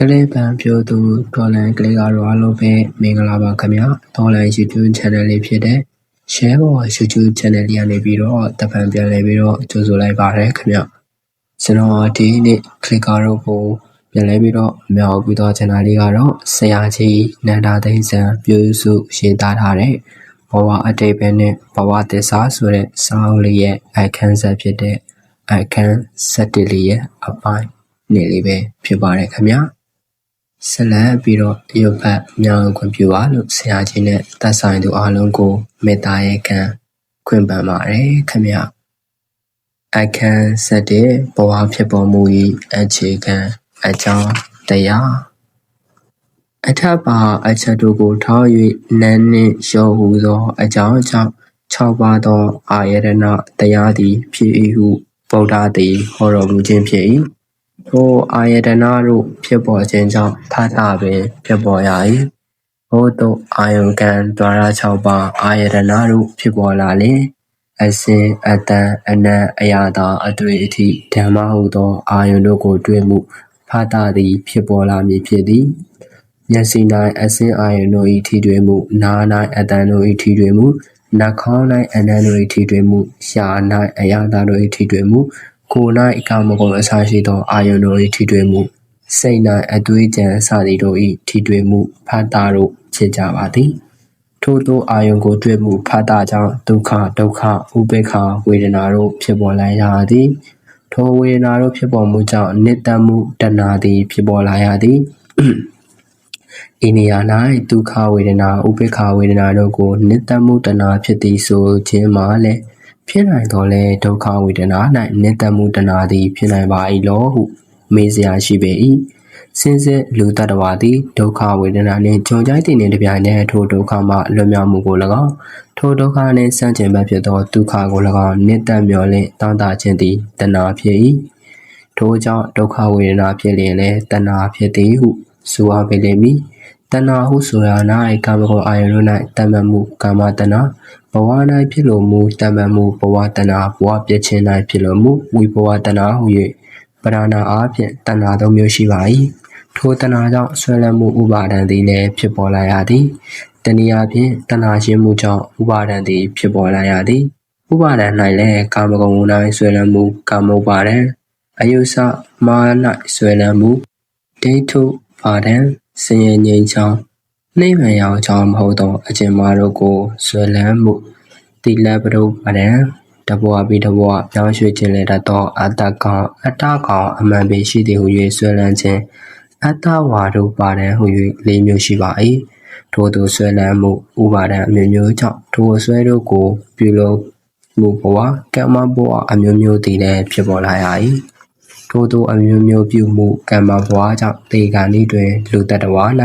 ကလေးပံပြောသူဒေါ်လန်ကလေးကတော့အားလုံးပဲမင်္ဂလာပါခင်ဗျာဒေါ်လန် YouTube channel လေးဖြစ်တဲ့ share ပေါ် YouTube channel လေးကနေပြီးတော့တပံပြန်လဲပြီးတော့ကြိုဆိုလိုက်ပါတယ်ခင်ဗျကျွန်တော်ဒီနေ့ click ကတော့ကိုပြန်လဲပြီးတော့မြောက်ပြီးတော့ channel လေးကတော့ဆရာကြီးနန္ဒာသိန်းစံပြုစုရေးသားထားတဲ့ဘဝအတိတ်ပဲနဲ့ဘဝသစ္စာဆိုတဲ့စာအုပ်လေးရဲ့အခန်းဆက်ဖြစ်တဲ့အခန်း7လေးရဲ့အပိုင်းနေလေးပဲဖြစ်ပါတယ်ခင်ဗျာ ဆက်လက်ပြီးတော့ရုပ်ဖတ်မြောက်ခွင့်ပြုပါလို့ဆရာကြီးနဲ့သက်ဆိုင်သူအားလုံးကိုမေတ္တာရဲ့ကံခွင့်ပန်ပါတယ်ခင်ဗျအခန်းဆက်တဲ့ဘဝဖြစ်ပေါ်မှု၏အခြေခံအကြောင်းတရားအထက်ပါအချက်တို့ကိုထောက်၍နန်းနှင့်ရောဟူသောအကြောင်းကြောင့်၆ပါးသောအာယတနာတရားသည်ဖြစ်၏ဟုဗုဒ္ဓသည်ဟောတော်မူခြင်းဖြစ်၏ ထိုအာယတနာတို့ ဖြစ်ပေါ်ခြင်းကြောင့်ဖတ်တာပင် ဖြစ်ပေါ်ရ၏ဘုသို့ အာယုံကံဒွါရ၆ပါး အာယတနာတို့ ဖြစ်ပေါ်လာလျင် အစင်အတန်အနံ့အရာသာအတွေ့အထိ ဓမ္မဟုသော အာယုန်တို့ကို တွေ့မှုဖတ်တာသည် ဖြစ်ပေါ်လာမည်ဖြစ်သည် မျက်စိ၌အစင်အာယုန်တို့၏ထိတွေ့မှု နား၌အတန်တို့၏ထိတွေ့မှု နှာခေါင်း၌အနံ့တို့၏ထိတွေ့မှုရှား၌အရာသာတို့၏ထိတွေ့မှု ကိုယ်၌ကာမဂုဏ်အစရှိသော အာယုန်တို့၏ထိတွေ့မှုစိတ်၌အသွေးကြံစသည်တို့၏ထိတွေ့မှုဖတ်တာတို့ဖြစ်ကြပါသည်ထို့သောအာယုန်ကိုတွေ့မှုဖတ်တာကြောင့်ဒုက္ခဒုက္ခဥပေက္ခဝေဒနာတို့ဖြစ်ပေါ်လာရသည်ထိုဝေဒနာတို့ဖြစ်ပေါ်မှုကြောင့်နိတ္တမှုတဏှာသည် ဖြစ်ပေါ်လာရသည်ဤနေရာ၌ဒုက္ခဝေဒနာဥပေက္ခဝေဒနာတို့ကိုနိတ္တမှုတဏှာဖြစ်သည်ဆိုခြင်းမှာလည်း ဖြစ်နိုင်တော်လဲဒုက္ခဝေဒနာ၌နိတ္တမှုတဏှာသည်ဖြစ်နိုင်ပါ၏လောဟုမေးစရာရှိပေ၏စင်စစ်လူတ attva သည်ဒုက္ခဝေဒနာနှင့်ကြုံကြိုက်သည့်နှင့်တပြိုင်နက်ထိုဒုက္ခမှလွတ်မြောက်မှုကို၎င်းထိုဒုက္ခနှင့်ဆန့်ကျင်ဘက်ဖြစ်သောဒုက္ခကို၎င်းနိတ္တမျောလင့်တောင်းတခြင်းသည်တဏှာဖြစ်၏ထိုကြောင့်ဒုက္ခဝေဒနာဖြစ်လျင်လည်းတဏှာဖြစ်သည်ဟုဆိုအပ်ပေလိမ့်မည် တဏှာဟုဆိုရာ၌ကာမဂုဏ်အာယုန်တို့၌တမ္မမှုကာမတဏှာဘဝ၌ဖြစ်လိုမူတမ္မမှုဘဝတဏှာဘဝပြည့်ခြင်း၌ဖြစ်လိုမူဝိဘဝတဏှာဟု၍ပရဏာအားဖြင့်တဏှာသုံးမျိုးရှိပါ၏ထိုတဏှာကြောင့်ဆွဲလန်းမှုဥပါဒံသည်လည်းဖြစ်ပေါ်လာရသည်တနည်းအားဖြင့်တဏှာရှိမှုကြောင့်ဥပါဒံသည်ဖြစ်ပေါ်လာရသည်ဥပါဒံ၌လည်းကာမဂုဏ်၌ဆွဲလန်းမှုကာမုပါဒံအယုစမာ၌ဆွဲလန်းမှုဒိဋ္ဌုပါဒံ ဆင်းရဲငြိမ်းချောင်းနှိမ့်မှန်ရောက်ကြောင်းမဟုတ်သောအကျင့်မာတို့ကိုဆွဲလန်းမှုတိလပရုပါဒံတဘွားပြီးတဘွားပြောင်းရွှေ့ခြင်းလည်းတတ်သောအတ္တကောင်အတ္တကောင်အမှန်ပေရှိသည်ဟု၍ဆွဲလန်းခြင်းအတ္တဝါဒပါဒံဟု၍လေးမျိုးရှိပါ၏ထို့သောဆွဲလန်းမှုဥပါဒံအမျိုးမျိုးကြောင့်ထိုဆွဲတို့ကိုပြုလုပ်မှုဘဝကမ္မဘဝအမျိုးမျိုးတည်လည်းဖြစ်ပေါ်လာရ၏ ထို့သောအမျိုးမျိုးပြုမှုကမ္မဘဝကြောင့်တေဂာနိတွင်လူတ္တဝါ၌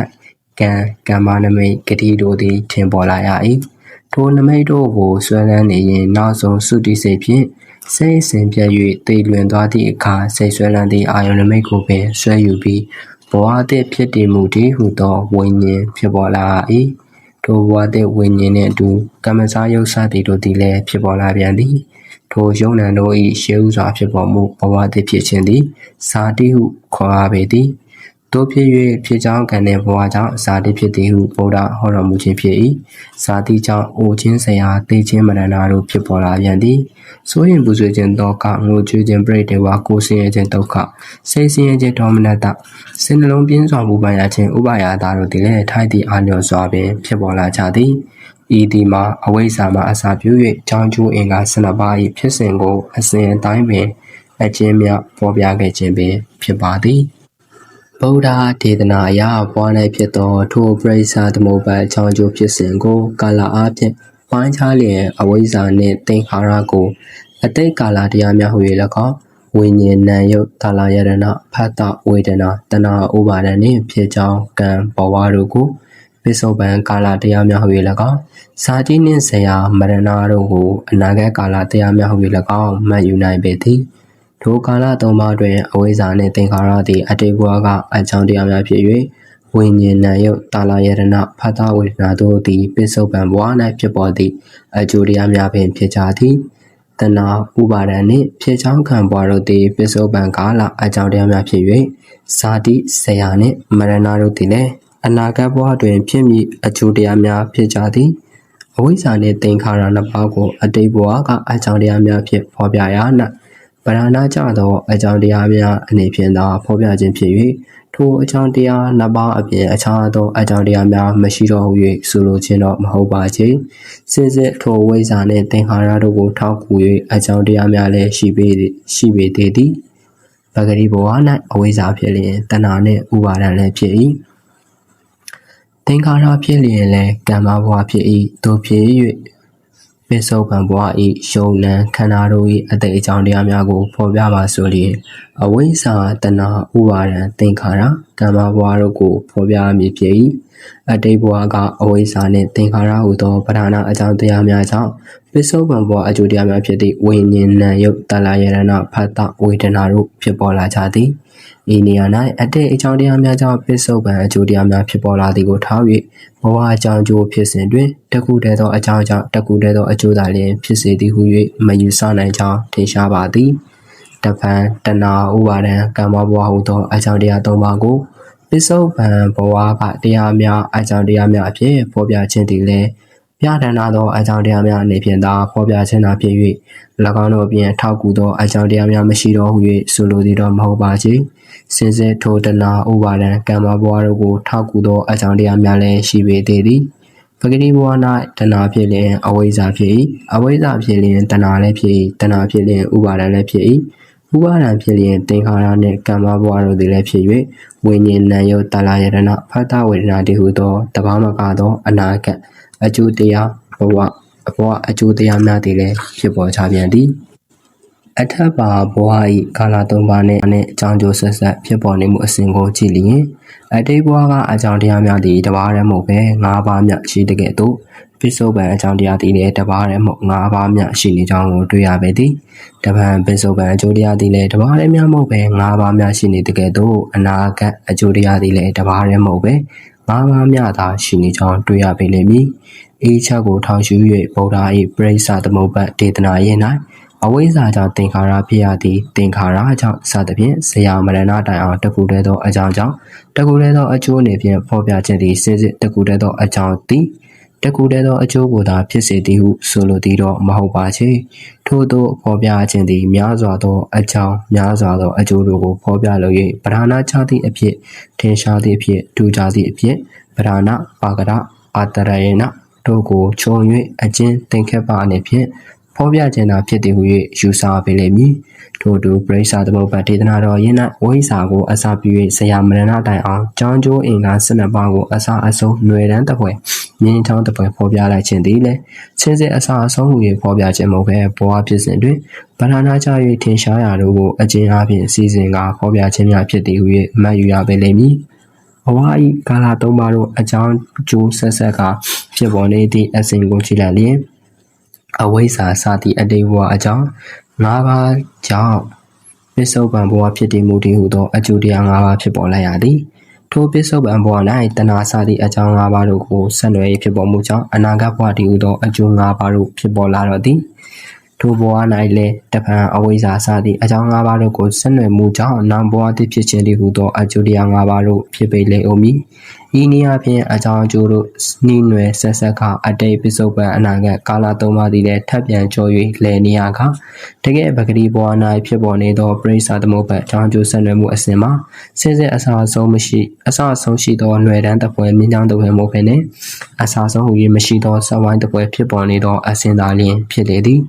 ကံကမ္မနမိတ်ဂတိတို့သည်ထင်ပေါ်လာရ၏ထိုနမိတ်တို့ကိုဆွဲလန်းနေရင်နောက်ဆုံးစုတိစိတ်ဖြင့်စိတ်စဉ်ပြတ်၍တည်လွင်သွားသည့်အခါစိတ်ဆွဲလန်းသည့်အာယုန်နမိတ်ကိုပင်ဆွဲယူပြီးဘဝအသစ်ဖြစ်တည်မှုတည်းဟုသောဝိညာဉ်ဖြစ်ပေါ်လာ၏ထိုဘဝအသစ်ဝိညာဉ်နှင့်အတူကမ္မစာယုတ်စသည်တို့သည်လည်းဖြစ်ပေါ်လာပြန်သည် ထိုယုံနံတို့၏ရှေးဥစွာဖြစ်ပေါ်မှုဘဝအသစ်ဖြစ်ခြင်းသည်ဇာတိဟုခေါ်ရပေသည်တို့ဖြစ်၍ဖြစ်ကြောင်းကံတဲ့ဘဝကြောင့်ဇာတိဖြစ်သည်ဟုဗုဒ္ဓဟောတော်မူခြင်းဖြစ်၏ဇာတိကြောင့်အိုခြင်းဆရာသိခြင်းမရဏတို့ဖြစ်ပေါ်လာပြန်သည်ဆိုရင်ပူဆွေးခြင်းတောကငိုကြွေးခြင်းပြိတ္တေဝါကိုဆင်းရဲခြင်းဒုက္ခစိတ်ဆင်းရဲခြင်းဒေါမနတစိတ်နှလုံးပြင်းစွာပူပန်ရခြင်းဥပါယတာတို့သည်လည်းထိုက်သည့်အာလျော်စွာပင်ဖြစ်ပေါ်လာကြသည် ဤဒီမှာအဝိဇ္ဇာမှအစာပြု၍ကြောင်းကျိုးအင်္ဂါ12ပါး၏ဖြစ်စဉ်ကိုအစဉ်အတိုင်းပင်အကျဉ်းများပေါ်ပြခဲ့ခြင်းပင်ဖြစ်ပါသည်ဗုဒ္ဓဒေသနာအရပွား၌ဖြစ်သောထိုပရိစ္ဆာသမုပ္ပါအကြောင်းကျိုးဖြစ်စဉ်ကိုကာလအားဖြင့်ဝိုင်းချလျင်အဝိဇ္ဇာနှင့်သင်္ခါရကိုအတိတ်ကာလတရားများဟူ၍၎င်းဝိညာဉ်နံယုတ်ကာလယရဏဖတ်တဝေဒနာတဏှာဥပါဒဏ်နှင့်ဖြစ်ကြောင်းကံဘဝတို့ကို ပိစုပန်ကာလတရားများဟူ၍၎င်းဇာတိနှင့်ဆရာမရဏတို့ကိုအနာဂတ်ကာလတရားများဟူ၍၎င်းမှတ်ယူနိုင်ပေသည်ထိုကာလသုံးပါးတွင်အဝိဇ္ဇာနှင့်သင်္ခါရသည်အတိတ်ဘဝကအကြောင်းတရားများဖြစ်၍ဝိညာဉ်ဏယုတ်တာလာယရဏဖတ်တာဝေဒနာတို့သည်ပိစုပန်ဘဝ၌ဖြစ်ပေါ်သည့်အကျိုးတရားများပင်ဖြစ်ကြသည်တတဏှာဥပါဒံနှင့်ဖြစ်ချောင်းခံပွားတို့သည်ပစ္စုပန်ကာလအကြောင်းတရားများဖြစ်၍ဇာတိဆရာနှင့်မရဏတို့သည်လည်း အနာဂတ်ဘဝတွင် ဖြစ်မည်အကျိုးတရားများဖြစ်ကြသည်အဝိဇ္ဇာနှင့်သင်္ခါရနှစ်ပါးကို အတိတ်ဘဝကအကြောင်းတရားများဖြင့်ဖော်ပြရာ၌ပရဏာကြသောအကြောင်းတရားများအနေဖြင့်သာဖော်ပြခြင်းဖြစ်၍ထိုအကြောင်းတရားနှစ်ပါးအပြင်အခြားသောအကြောင်းတရားများမရှိတော့ဟု၍ဆိုလိုခြင်းတော့မဟုတ်ပါချေ။စစ်စစ်ထိုဝိဇ္ဇာနှင့်သင်္ခါရတို့ကိုထောက်ကူ၍အကြောင်းတရားများလည်းရှိပေရှိပေသေးသည်။ပဂရိဘဝ၌အဝိဇ္ဇာဖြစ်လျင်တဏှာနှင့်ဥပါဒံလည်းဖြစ်၏။သ င်္ခါရဖြစ်လျင်လည်းကမ္မဘဝဖြစ်၏တို့ဖြစ်၍ပစ္စုပန်ဘဝ၏ယုံနံခန္ဓာတို့၏အတိတ်အကြောင်းတရားများကိုဖော်ပြပါဆိုလျင်အဝိဇ္ဇာတဏှာဥပါဒံသင်္ခါရ ကမ္မဘဝတို့ကိုဖော်ပြမည်ဖြစ်၏အတိတ်ဘဝကအဝိဇ္ဇာနှင့်သင်္ခါရဟုသောပဓာနာအကြောင်းတရားများကြောင့်ပစ္စုပန်ဘဝအကျိုးတရားများဖြစ်သည့်ဝိညာဉ်နံယုတ်တလာယရဏဖတ်တဝေဒနာတို့ဖြစ်ပေါ်လာကြသည်ဤနေရာ၌အတိတ်အကြောင်းတရားများကြောင့်ပစ္စုပန်အကျိုးတရားများဖြစ်ပေါ်လာသည်ကိုထား၍ဘဝအကြောင်းကျိုးဖြစ်စဉ်တွင်တခုတည်းသောအကြောင်းကြောင့်တခုတည်းသောအကျိုးသာလျှင်ဖြစ်စေသည်ဟု၍မယူဆနိုင်ကြောင်းထင်ရှားပါသည် တပံတဏှာဥပါဒံကမ္မဘဝဟုသောအကြောင်းတရား၃ပါးကိုပစ္စုပန်ဘဝကတရားများအကြောင်းတရားများအဖြစ်ဖော်ပြခြင်းသည်လည်းပြဋ္ဌာန်းသောအကြောင်းတရားများအနေဖြင့်သာဖော်ပြခြင်းသာဖြစ်၍၎င်းတို့အပြင်ထောက်ကူသောအကြောင်းတရားများမရှိတော့ဟု၍ဆိုလိုသည်တော့မဟုတ်ပါချေစင်စစ်ထိုတနာဥပါဒံကမ္မဘဝတို့ကိုထောက်ကူသောအကြောင်းတရားများလည်းရှိပေသေးသည်ပဂတိဘဝ၌တဏှာဖြစ်လျင်အဝိဇ္ဇာဖြစ်၏အဝိဇ္ဇာဖြစ်လျင်တဏှာလည်းဖြစ်၏တဏှာဖြစ်လျင်ဥပါဒံလည်းဖြစ်၏ ဥပါဒံဖြစ်လျင်သင်္ခါရနှင့်ကမ္မဘဝတို့သည်လည်းဖြစ်၍ဝိညာဉ်နံယောတလာယရဏဖတ်တဝေဒနာတိဟုသောတဘာမကသော အနာဂတ်အကျိုးတရားဘဝအဘဝအကျိုးတရားများသည်လည်းဖြစ်ပေါ်ကြပြန်သည်အထက်ပါဘဝ၏ကာလသုံးပါးနှင့်အကြောင်းကျိုးဆက်ဆက်ဖြစ်ပေါ်နေမှုအစဉ်ကိုကြည့်လျင်အတိတ်ဘဝကအကြောင်းတရားများသည်တပါးတည်းမဟုတ်ပဲ၅ပါးမြတ်ရှိတဲ့ကဲ့သို့ ပိစုပန်အကြောင်းတရားသည်လည်းတပါးတည်းမဟုတ်၅ပါးမြတ်ရှိနေကြောင်းကိုတွေ့ရပေသည်တပံပိစုပန်အကျိုးတရားသည်လည်းတပါးတည်းများမဟုတ်ပဲ၅ပါးမြတ်ရှိနေတဲ့ကဲ့သို့အနာဂတ်အကျိုးတရားသည်လည်းတပါးတည်းမဟုတ်ပဲ၅ပါးမြတ်သာရှိနေကြောင်းတွေ့ရပေလိမ့်မည်အေးချက်ကိုထောင်ရှု၍ဗုဒ္ဓ၏ပရိစ္ဆသမုပ္ပါဒေသနာရ၌အဝိဇ္ဇာကြောင့်သင်္ခါရဖြစ်ရသည်သင်္ခါရကြောင့်စသဖြင့်ဇရာမရဏတိုင်အောင်တကူတည်းသောအကြောင်းကြောင့်တကူတည်းသောအကျိုးအနေဖြင့်ဖော်ပြခြင်းသည်စစ်စစ်တကူတည်းသောအကြောင်းသည် တကူတည်းသောအကျိုးကိုသာဖြစ်စေသည်ဟုဆိုလိုသည်တော့မဟုတ်ပါချေထို့သောဖော်ပြခြင်းသည်များစွာသောအကြောင်းများစွာသောအကျိုးတို့ကိုဖော်ပြလို၍ပဓာနာချသည့်အဖြစ်ထင်ရှားသည့်အဖြစ်ထူကြသည့်အဖြစ်ပဓာနာပါကရအာတရယေနတို့ကိုခြုံ၍အကျဉ်သင်ခဲ့ပါအနေဖြင့် ဖော်ပြခြင်းသာဖြစ်သည်ဟု၍ယူဆပေလိမ့်မည်ထို့သူပရိစ္ဆာသမုပ္ပါဒေသနာတော်ယင်း၌ဝိဇ္ဇာကိုအစာပြု၍ဆရာမရဏတိုင်အောင်ကြောင်းကျိုးအင်္ဂါ၁၂ပါးကိုအစာအဆုံးຫນွေတန်းတပွဲမြင်းချောင်းတပွဲဖော်ပြလိုက်ခြင်းသည်လည်းချင်းစစ်အစာအဆုံးဟူ၍ဖော်ပြခြင်းမဟုတ်ဘဲဘဝဖြစ်စဉ်တွင်ဗလာနာကြ၍ထင်ရှားရာတို့ကိုအကျဉ်းအားဖြင့်စီစဉ်ကဖော်ပြခြင်းများဖြစ်သည်ဟု၍မှတ်ယူရပေလိမ့်မည်ဘဝဤကာလသုံးပါးတို့အကြောင်းကျိုးဆက်ဆက်ကဖြစ်ပေါ်နေသည့်အစဉ်ကိုကြည့်လိုက်လျင် အဝိဇ္ဇာစသည့်အတိတ်ဘဝအကြောင်း၅ပါးကြောင့်ပစ္စုပန်ဘဝဖြစ်တည်မှုတည်ဟုသောအကျိုးတရား၅ပါးဖြစ်ပေါ်လိုက်ရသည်ထိုပစ္စုပန်ဘဝ၌တဏှာစသည့်အကြောင်း၅ပါးတို့ကိုဆက်နွယ်ဖြစ်ပေါ်မှုကြောင့်အနာဂတ်ဘဝတည်ဟုသောအကျိုး၅ပါးတို့ဖြစ်ပေါ်လာတော့သည် ထိုဘဝ၌လည်းတပံအဝိဇ္ဇာစသည့်အကြောင်း၅ပါးတို့ကိုဆက်နွယ်မှုကြောင့်နာမ်ဘဝတည်ဖြစ်ခြင်းတည်ဟုသောအကျိုးတရား၅ပါးတို့ဖြစ်ပေလေဦးမည်ဤနည်းအားဖြင့်အကြောင်းအကျိုးတို့နှီးနွယ်ဆက်ဆက်ကအတိတ်ပစ္စုပန်အနာဂတ်ကာလသုံးပါးသည်လည်းထပ်ပြန်ကြော၍လည်နေရကတကယ်ပဂတိဘဝ၌ဖြစ်ပေါ်နေသောပရိစ္ဆာသမုပ္ပါအကြောင်းအကျိုးဆက်နွယ်မှုအစဉ်မှာဆင်းရဲအစာအဆုံးမရှိအစာအဆုံးရှိသောຫນွယ်တန်းတစ်ပွဲမြင်းချောင်းတစ်ပွဲမဟုတ်ဘဲနှင့်အစာဆုံးဟူ၍မရှိသောစဝိုင်းတစ်ပွဲဖြစ်ပေါ်နေသောအစဉ်သာလျှင်ဖြစ်လေသည်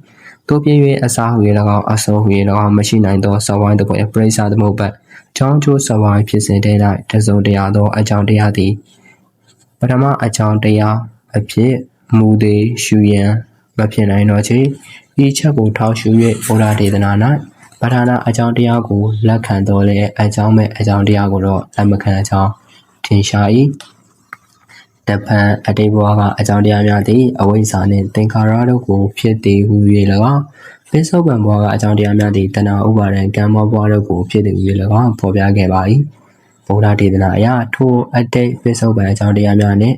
တို့ပြည့်၍အစာဟူ၍၎င်းအဆုံးဟူ၍၎င်းမရှိနိုင်သောစဝိုင်းတစ်ပွဲပရိစ္ဆာသမုပ္ပါကြောင်းကျိုးစဝိုင်းဖြစ်စဉ်တဲ၌တစုံတရာသောအကြောင်းတရားသည်ပထမအကြောင်းတရားအဖြစ်မူသေးရှုရန်မဖြစ်နိုင်တော့ချေဤချက်ကိုထောက်ရှု၍ဘုရားဒေသနာ၌ပဌာနာအကြောင်းတရားကိုလက်ခံတော်လဲအကြောင်းမဲ့အကြောင်းတရားကိုတော့လက်မခံအကြောင်းထင်ရှား၏ တပံအတိတ်ဘဝကအကြောင်းတရားများသည်အဝိဇ္ဇာနှင့်သင်္ခါရတို့ကိုဖြစ်တည်ဟူ၍၎င်းပစ္စုပန်ဘဝကအကြောင်းတရားများသည်တဏှာဥပါဒံကံမောဘဝတို့ကိုဖြစ်တည်ဟူ၍၎င်းဖော်ပြခဲ့ပါ၏ဗုဒ္ဓဒေသနာအရထိုအတိတ်ပစ္စုပန်အကြောင်းတရားများနှင့်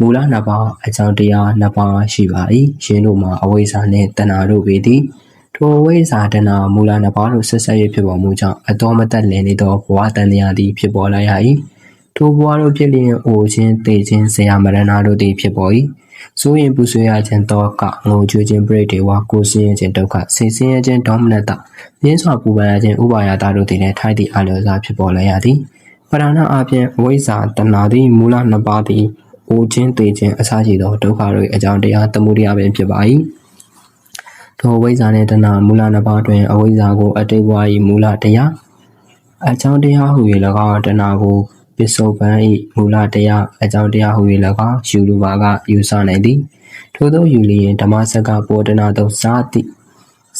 မူလနှစ်ပါးအကြောင်းတရားနှစ်ပါးရှိပါ၏ရှင်တို့မှာအဝိဇ္ဇာနှင့်တဏှာတို့ပေသည်ထိုဝိဇ္ဇာတနာမူလနှစ်ပါးတို့ဆက်ဆက်၍ဖြစ်ပေါ်မှုကြောင့်အတော်မတက်လည်နေသောဘဝတန်တရားသည်ဖြစ်ပေါ်လာရ၏ ထိုဘဝတို့ဖြစ်လျင်အိုခြင်းသေခြင်းဆရာမရဏတို့သည်ဖြစ်ပေါ်၏ဆိုရင်ပူဆွေးရခြင်းတောကငိုကြွေးခြင်းပြိတ္တေဝကိုစင်းရခြင်းဒုက္ခစိတ်ဆင်းရဲခြင်းဒေါမနတရင်းစွာပူပန်ရခြင်းဥပါယတာတို့သည်လည်းထိုက်သည့်အလျော်စွာဖြစ်ပေါ်လာရသည်ပရဏအပြင်ဝိဇ္ဇာတဏှာသည်မူလနှစ်ပါးသည်အိုခြင်းသေခြင်းအစရှိသောဒုက္ခတို့၏အကြောင်းတရားသမှုတရားပင်ဖြစ်ပါ၏ထိုဝိဇ္ဇာနှင့်တဏှာမူလနှစ်ပါးတွင်အဝိဇ္ဇာကိုအတိတ်ဘဝ၏မူလတရားအကြောင်းတရားဟူ၍၎င်းတဏှာကို ပစ္စုပန်၏မူလတရားအကြောင်းတရားဟူ၍၎င်းယူလူပါကယူဆနိုင်သည်ထို့သောယူလျင်ဓမ္မစကပေါ်တနာသောစာတိ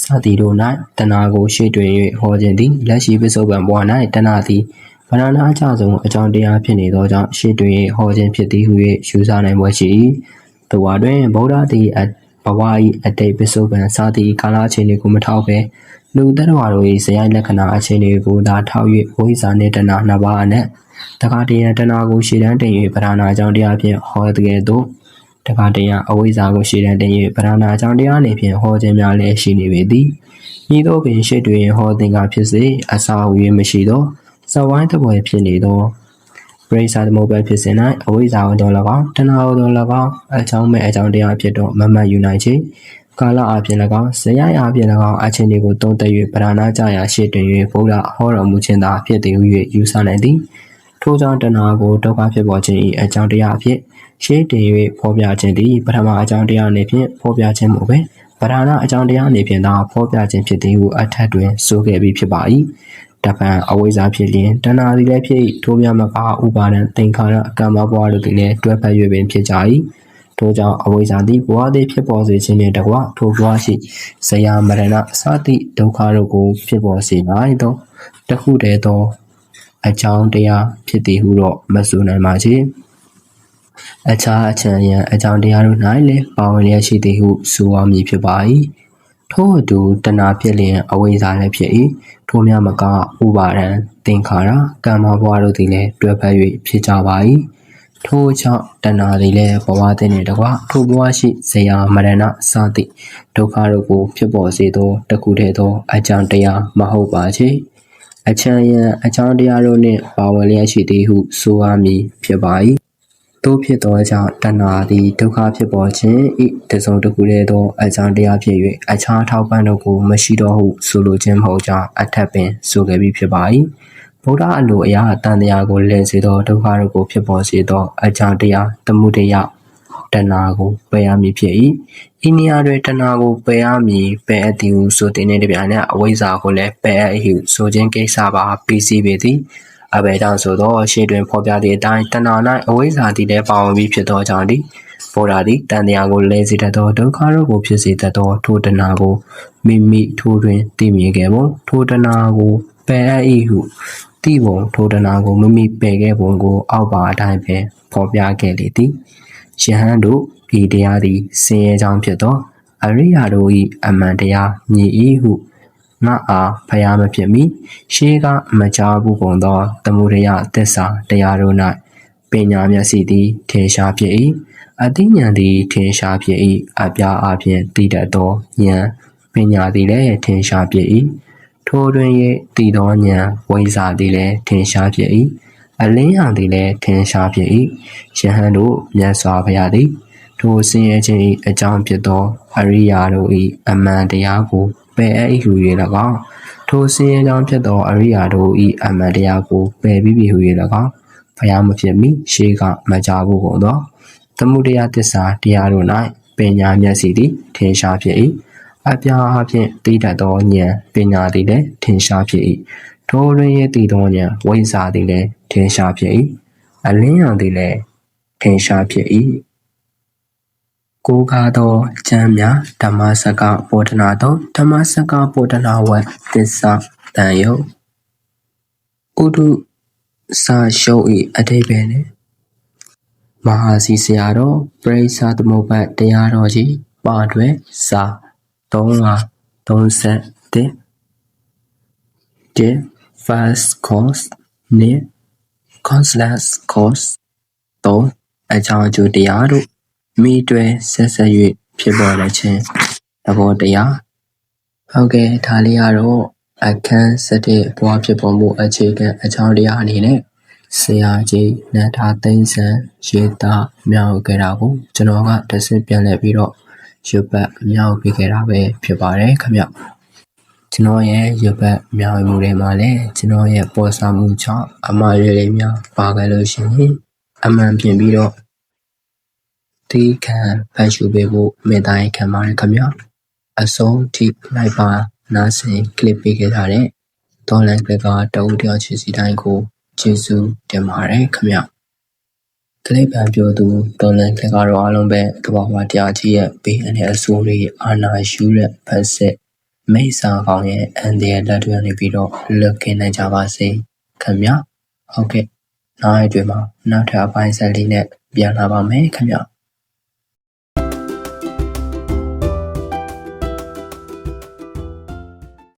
စသည်တို့၌တဏှာကိုရှေ့တွင်၍ဟောခြင်းသည်လက်ရှိပစ္စုပန်ဘဝ၌တဏှာသည်ဗရဏအကြဆုံးအကြောင်းတရားဖြစ်နေသောကြောင့်ရှေ့တွင်ဟောခြင်းဖြစ်သည်ဟု၍ယူဆနိုင်ပွဲရှိ၏တဝါတွင်ဗုဒ္ဓသည်ဘဝ၏အတိတ်ပစ္စုပန်စသည့်ကာလအခြေအနေကိုမထောက်ပဲလူတ attva တို့၏ဇယိုက်လက္ခဏာအခြေအနေကိုသာထောက်၍ဝိဇာနှင့်တဏှာနှစ်ပါးအနက် တခါတရံတဏှာကိုရှေ့တန်းတင်၍ပဓာနာအကြောင်းတရားဖြင့်ဟောတဲ့ကဲ့သို့တခါတရံအဝိဇ္ဇာကိုရှေ့တန်းတင်၍ပဓာနာအကြောင်းတရားနှင့်ဖြင့်ဟောခြင်းများလည်းရှိနေပေသည်ဤသို့ပင်ရှေ့တွင်ဟောသင်္ကာဖြစ်စေအစာဝေမရှိသောစဝိုင်းတပွဲဖြစ်နေသောပရိစ္ဆာသမုပ္ပါဖြစ်စဉ်၌အဝိဇ္ဇာကိုတော်၎င်းတဏှာကိုတော်၎င်းအကြောင်းမဲ့အကြောင်းတရားဖြစ်တော့မမှတ်ယူနိုင်ခြင်းကာလအပြင်၎င်းဇယယအပြင်၎င်းအချင်းတွေကိုတုံးတက်၍ပဓာနာကြရာရှေ့တွင်၍ဘုရားဟောတော်မူခြင်းသာဖြစ်သည်ဟု၍ယူဆနိုင်သည် ထိုကြောင့်တဏှာကိုဒုက္ခဖြစ်ပေါ်ခြင်း၏အကြောင်းတရားအဖြစ်ရှေးတင်၍ဖော်ပြခြင်းသည်ပထမအကြောင်းတရားအနေဖြင့်ဖော်ပြခြင်းမဟုတ်ပဲဗရဏအကြောင်းတရားအနေဖြင့်သာဖော်ပြခြင်းဖြစ်သည်ဟုအထက်တွင်ဆိုခဲ့ပြီးဖြစ်ပါ၏တပံအဝိဇ္ဇာဖြစ်လျင်တဏှာသည်လည်းဖြစ်၏ထိုမြတ်မကဥပါဒံသင်္ခါရကမ္မဘဝတို့သည်လည်းတွဲဖက်၍ပင်ဖြစ်ကြ၏ထိုကြောင့်အဝိဇ္ဇာသည်ဘဝသည်ဖြစ်ပေါ်စေခြင်းနှင့်တကွထိုဘဝရှိဇယာမရဏစသည့်ဒုက္ခတို့ကိုဖြစ်ပေါ်စေနိုင်သောတခုတည်းသော အကြောင်းတရားဖြစ်သည်ဟုတော့မဆိုနိုင်ပါချေအခြားအချံရန်အကြောင်းတရားတို့၌လည်းပါဝင်လျက်ရှိသည်ဟုဆိုရမည်ဖြစ်ပါ၏ထို့အတူတဏှာဖြစ်လျင်အဝိဇ္ဇာလည်းဖြစ်၏ထို့များမကဥပါဒံသင်္ခါရကမ္မဘဝတို့သည်လည်းတွဲဖက်၍ဖြစ်ကြပါ၏ထို့ကြောင့်တဏှာသည်လည်းဘဝသည်နှင့်တကွထို့ဘဝရှိဇရာမရဏစသည့်ဒုက္ခတို့ကိုဖြစ်ပေါ်စေသောတခုတည်းသောအကြောင်းတရားမဟုတ်ပါချေ။ အချမ်းရန်အကြောင်းတရားတို့နှင့်ပါဝင်လျက်ရှိသည်ဟုဆိုရမည်ဖြစ်ပါ၏သို့ဖြစ်သောကြောင့်တဏှာသည်ဒုက္ခဖြစ်ပေါ်ခြင်းဤတစုံတစ်ခုတည်းသောအကြောင်းတရားဖြစ်၍အခြားထောက်ပံ့တို့ကိုမရှိတော့ဟုဆိုလိုခြင်းမဟုတ်ကြောင်းအထက်ပင်ဆိုခဲ့ပြီးဖြစ်ပါ၏ဗုဒ္ဓအလိုအရာတန်တရားကိုလည်စေသောဒုက္ခတို့ကိုဖြစ်ပေါ်စေသောအကြောင်းတရားတမှုတရားတဏှာကိုပယ်ရမည်ဖြစ်၏ ဤနေရာတွင်တဏှာကိုပယ်ရမည်ပယ်အပ်သည်ဟုဆိုတဲ့တပြိုင်နက်အဝိဇ္ဇာကိုလည်းပယ်အပ်ဟုဆိုခြင်းကိစ္စပါပြီးစီးပေသည်အဘယ်ကြောင့်ဆိုသောရှေ့တွင်ဖော်ပြသည့်အတိုင်းတဏှာ၌အဝိဇ္ဇာသည်လည်းပါဝင်ပြီးဖြစ်သောကြောင့်သည်ဘုရားသည်တန်တရားကိုလဲစေတတ်သောဒုက္ခတို့ကိုဖြစ်စေတတ်သောထိုတဏှာကိုမိမိထိုတွင်သိမြင်ခဲ့ပုံထိုတဏှာကိုပယ်အပ်၏ဟုတိပုံထိုတဏှာကိုမိမိပယ်ခဲ့ပုံကိုအောက်ပါအတိုင်းပဲဖော်ပြခဲ့လေသည်ယဟန်တို့ ဤတရားသည်ဆင်းရဲကြောင်းဖြစ်သောအရိယာတို့၏အမှန်တရားမြည်၏ဟုငါအားဖျားမဖြစ်မီရှေးကမကြားဘူးကုန်သောတမှုရယသစ္စာတရားတို့၌ပညာမျက်စိသည်ထင်ရှားဖြစ်၏အသိဉာဏ်သည်ထင်ရှားဖြစ်၏အပြားအပြင်သိတတ်သောဉာဏ်ပညာသည်လည်းထင်ရှားဖြစ်၏ထိုတွင်၏တည်သောဉာဏ်ဝိဇ္ဇာသည်လည်းထင်ရှားဖြစ်၏အလင်းရောင်သည်လည်းထင်ရှားဖြစ်၏ယဟန်တို့မြတ်စွာဘုရားသည် ထိုဆင်းရဲခြင်း၏အကြောင်းဖြစ်သောအရိယာတို့၏အမှန်တရားကိုပယ်အပ်ဟု၍၎င်းထိုဆင်းရဲကြောင်းဖြစ်သောအရိယာတို့၏အမှန်တရားကိုပယ်ပြီးပြီဟု၍၎င်းဘုရားမဖြစ်မီရှေးကမကြဘူးကုန်သောသမုဒယသစ္စာတရားတို့၌ပညာမျက်စိသည်ထင်ရှားဖြစ်၏အပြားအဖြင့်သိတတ်သောဉာဏ်ပညာသည်လည်းထင်ရှားဖြစ်၏ထိုတွင်ရတည်သောဉာဏ်ဝိဇ္ဇာသည်လည်းထင်ရှားဖြစ်၏အလင်းရောင်သည်လည်းထင်ရှားဖြစ်၏ ကိုးကားသောကျမ်းများဓမ္မစကပောဒနာသောဓမ္မစကပောဒနာဝတ်သစ္စာတန်ယုတ်ဥဒုစာရှုပ်၏အထိပ္ပယ်နှင့်မဟာစီဆရာတော်ပရိသသမုပ္ပတ်တရားတော်ကြီးပါတွင်စာ331 the first course နှင့် consulate course သို့အကြောင်းအကျိုးတရားတို့ မိတွဲဆက်ဆက်၍ဖြစ်ပေါ်လာခြင်းသဘောတရားဟုတ်ကဲ့ဒါလေးကတော့အခန်းစတဲ့ဘွားဖြစ်ပေါ်မှုအခြေခံအကြောင်းတရားအနေနဲ့ဆရာကြီးနန္ဒာသိန်းစံရေးသားမြောက်ခဲ့တာကိုကျွန်တော်ကတစ်စက်ပြန်လဲပြီးတော့ရုပ်ပတ်မြောက်ပေးခဲ့တာပဲဖြစ်ပါတယ်ခင်ဗျကျွန်တော်ရဲ့ရုပ်ပတ်မြောက်မှုတွေမှာလည်းကျွန်တော်ရဲ့ပေါ်ဆောင်မှုကြောင့်အမှားရလေးများပါခဲ့လို့ရှိရင်အမှန်ပြင်ပြီးတော့ ဒီခံဖန်ရှုပေးဖို့မေတ္တာရင်ခံပါတယ်ခင်ဗျအဆုံးထိလိုက်ပါနားဆင်ကလစ်ပေးခဲ့ကြတဲ့ဒေါ်လန်ကလစ်ကတအူတယောက်ချစ်စီတိုင်းကိုကျေးဇူးတင်ပါတယ်ခင်ဗျကလေးပံပြောသူဒေါ်လန်ကလစ်ကတော့အားလုံးပဲကဘာဝတရားကြီးရဲ့ဘေးအန္တရာယ်အဆိုးတွေအာနာယူတဲ့ဖက်ဆက်မိတ်ဆာကောင်ရဲ့အန်ဒီရဲ့လက်တွေနေပြီးတော့လွတ်ကင်းနိုင်ကြပါစေခင်ဗျဟုတ်ကဲ့နောက်ရတွေမှာနောက်ထပ်အပိုင်းဆက်လေးနဲ့ပြန်လာပါမယ်ခင်ဗျ